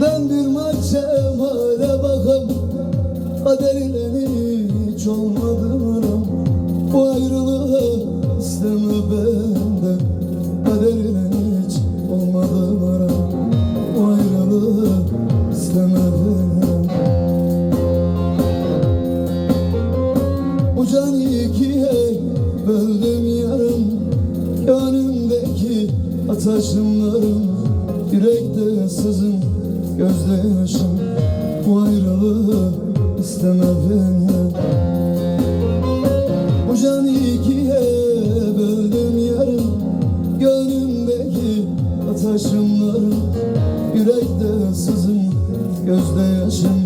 Ben bir mahçemale bakam. Kaderine hiç olmadım Bu ayrılığı isteme benden. Kaderine hiç olmadım Bu ayrılığı isteme benden. Bu canı ikiye böldüm yarım. Gönlümdeki ataşımlarım Yürekte sızım gözde yaşım Bu ayrılığı isteme benden Bu canı ikiye böldüm yarım Gönlümdeki ataşımlarım Yürekte sızım, gözde yaşım.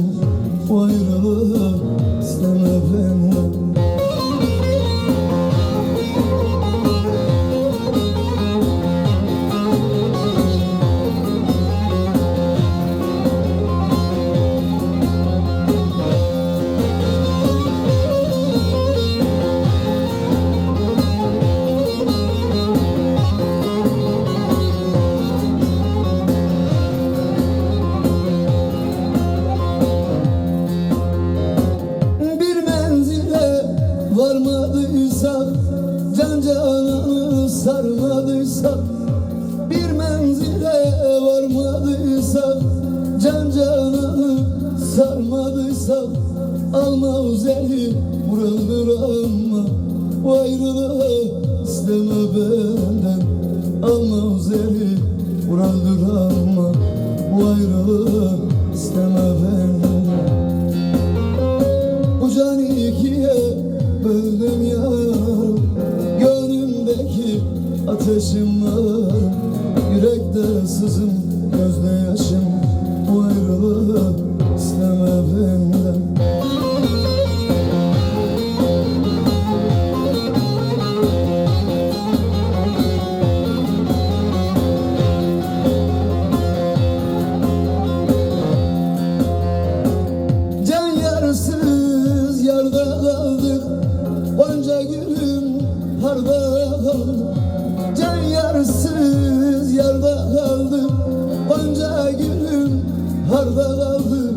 Bu ayrılığı isteme varmadıysak Can cananı sarmadıysak Bir menzile varmadıysak Can cananı sarmadıysak Alma uzeli vuruldur ama Bu ayrılığı isteme benden Alma uzeli vuruldur ama Bu ayrılığı isteme benden ateşim var Yürekte sızım, gözde yaşım. Bu ayrılığı isteme benden yarda kaldık. Onca gülüm harda kaldık harda kaldı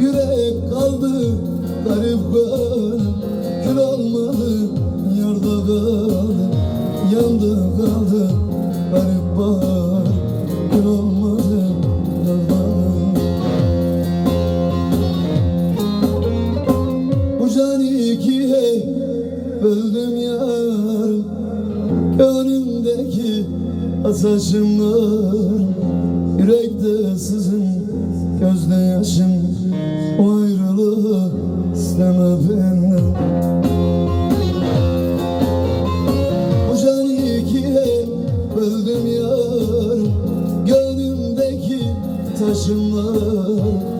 Yürek kaldı. Garip kaldı Kül olmadı. Yarda kaldı Yandı kaldı. Garip var Kül olmadı. Bu can ikiye böldüm yarım Gönlümdeki asaşımlar Yürekte sızın, gözde yaşım O ayrılığı isteme benden. Bu can ikiye böldüm Gönlümdeki taşımlar Yürekte